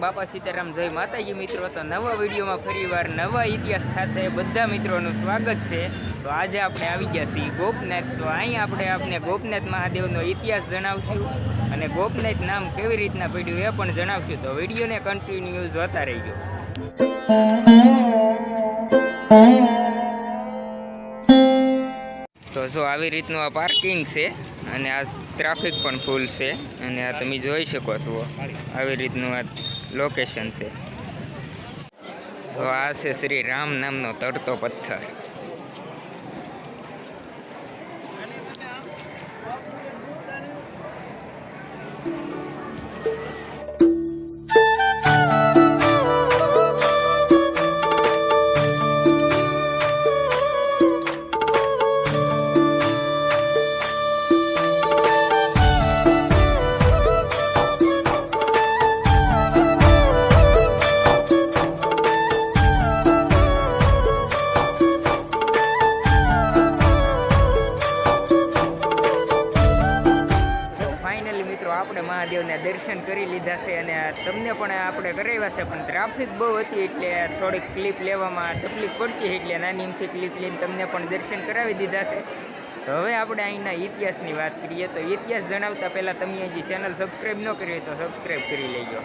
બાપા સીતારામ, જય માતાજી મિત્રો. તો નવા વિડીયોમાં ફરીવાર નવા ઇતિહાસ સાથે બધા મિત્રોનું સ્વાગત છે. તો આજે આપણે આવી ગયા છીએ ગોપનાથ. તો અહીં આપણે આપને ગોપનાથ મહાદેવનો ઇતિહાસ જણાવશું અને ગોપનાથ નામ કેવી રીતના પડ્યું એ પણ જણાવશું. તો વિડીયોને કન્ટિન્યુ જોતા રહીજો. તો જો આવી રીતનું આ પાર્કિંગ છે અને આ ટ્રાફિક પણ ફૂલ છે અને આ તમે જોઈ શકો છો આવી રીતનું આ લોકેશન છે. તો આ છે શ્રી રામ નામનો તરતો પથ્થર. મહાદેવના દર્શન કરી લીધા છે અને તમને પણ આપણે કરાવ્યા છે, પણ ટ્રાફિક બહુ હતી એટલે થોડીક ક્લિપ લેવામાં તકલીફ પડતી એટલે નાની ક્લિપ લઈને તમને પણ દર્શન કરાવી દીધા છે. તો હવે આપણે અહીંના ઇતિહાસની વાત કરીએ તો ઇતિહાસ જણાવતા પહેલાં તમે હજી ચેનલ સબસ્ક્રાઈબ ન કરી તો સબસ્ક્રાઈબ કરી લેજો.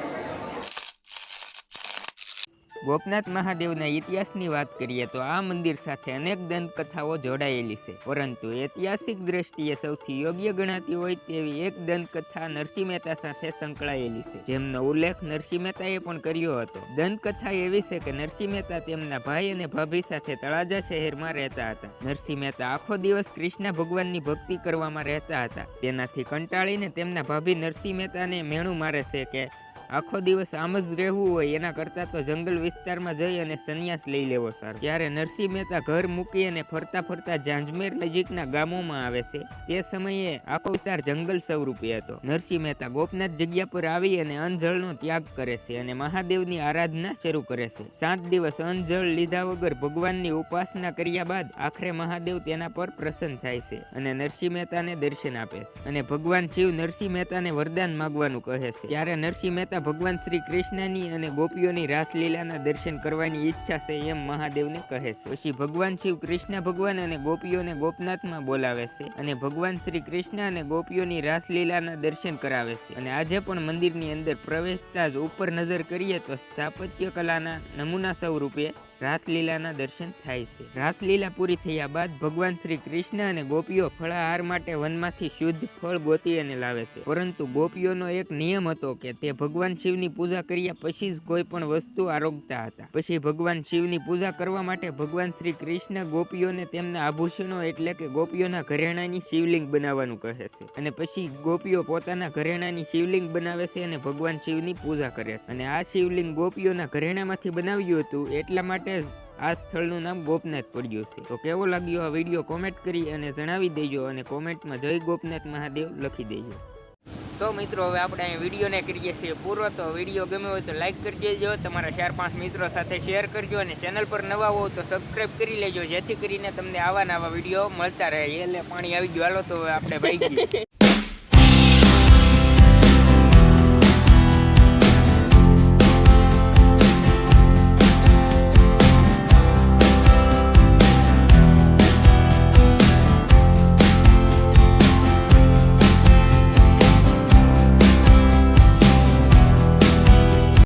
ગોપનાથ મહાદેવના ઇતિહાસની વાત કરીએ તો આ મંદિર સાથે અનેક દંતકથાઓ જોડાયેલી છે. પરંતુ ઐતિહાસિક દ્રષ્ટિએ સૌથી યોગ્ય ગણાતી હોય તેવી એક દંતકથા નરસિંહ મહેતા સાથે સંકળાયેલી છે. જેમનો ઉલ્લેખ નરસિંહ મહેતાએ પણ કર્યો હતો. દંતકથા એવી છે કે નરસિંહ મહેતા તેમના ભાઈ અને ભાભી સાથે તળાજા શહેરમાં રહેતા હતા. નરસિંહ મહેતા આખો દિવસ કૃષ્ણ ભગવાનની ભક્તિ કરવામાં રહેતા હતા. તેનાથી કંટાળીને તેમના ભાભી નરસિંહ મહેતાને મેણું મારે છે કે આખો દિવસ આમ જ રહેવું હોય, એના કરતાં તો જંગલ વિસ્તારમાં જઈ અને સંન્યાસ લઈ લેવો સારો. ત્યારે નરસિંહ મહેતા ઘર મૂકી અને ફરતા ફરતા ઝાંઝમેર નજીકના ગામોમાં આવે છે, તે સમયે આખો વિસ્તાર જંગલ સ્વરૂપે હતો. નરસિંહ મહેતા ગોપનાથ જગ્યા પર આવી અને અન્નજળનો ત્યાગ કરે છે અને મહાદેવની આરાધના શરૂ કરે છે. સાત દિવસ અન્નજળ લીધા વગર ભગવાનની ઉપાસના કર્યા બાદ આખરે મહાદેવ તેના પર પ્રસન્ન થાય છે અને નરસિંહ મહેતાને દર્શન આપે છે. અને ભગવાન શિવ નરસિંહ મહેતાને વરદાન માગવાનું કહે છે. ત્યારે નરસિંહ મહેતા ભગવાન શ્રી કૃષ્ણની અને ગોપીઓની રાસલીલાના દર્શન કરવાની ઈચ્છા છે એમ મહાદેવને કહે છે. પછી ભગવાન શિવ કૃષ્ણ ભગવાન અને ગોપીઓને ગોપનાથમાં બોલાવે છે અને ભગવાન શ્રી કૃષ્ણ અને ગોપીઓની રાસલીલાના દર્શન કરાવે છે. અને આજે પણ મંદિરની અંદર પ્રવેશતા જ ઉપર નજર કરીએ તો સ્થાપત્ય કલાના નમૂના સ્વરૂપે રાસલીલાના દર્શન થાય છે. રાસલીલા પૂરી થયા બાદ ભગવાન શ્રી કૃષ્ણ અને ગોપીઓ ફળાહાર માટે વનમાંથી શુદ્ધ ફળ ગોતી અને લાવે છે. પરંતુ ગોપીઓનો એક નિયમ હતો કે તે ભગવાન શિવની પૂજા કર્યા પછી જ કોઈ પણ વસ્તુ આરોગતા હતા. પછી ભગવાન શિવની પૂજા કરવા માટે ભગવાન શ્રી કૃષ્ણ ગોપીઓને તેમના આભૂષણો એટલે કે ગોપીઓના ઘરેણાની શિવલિંગ બનાવવાનું કહે છે. અને પછી ગોપીઓ પોતાના ઘરેણાની શિવલિંગ બનાવે છે અને ભગવાન શિવની પૂજા કરે છે. અને આ શિવલિંગ ગોપીઓના ઘરેણામાંથી બનાવ્યું હતું એટલા માટે આ સ્થળનું નામ ગોપનાથ પડ્યું છે. તો કેવો લાગ્યો આ વીડિયો? કોમેન્ટ કરી અને જણાવી દેજો અને કોમેન્ટમાં જય ગોપનાથ મહાદેવ લખી દેજો. તો મિત્રો, હવે આપણે અહીં વિડીયોને કરીએ છીએ પૂરો. તો વીડિયો ગમ્યો હોય તો લાઈક કરી દેજો, તમારા ચાર પાંચ મિત્રો સાથે શેર કરજો અને ચેનલ પર નવા હોવ તો સબસ્ક્રાઈબ કરી લેજો, જેથી કરીને તમને આવા નવા વીડિયો મળતા રહે. એટલે પાણી આવી ગયું. હાલો, તો આપણે ભાઈ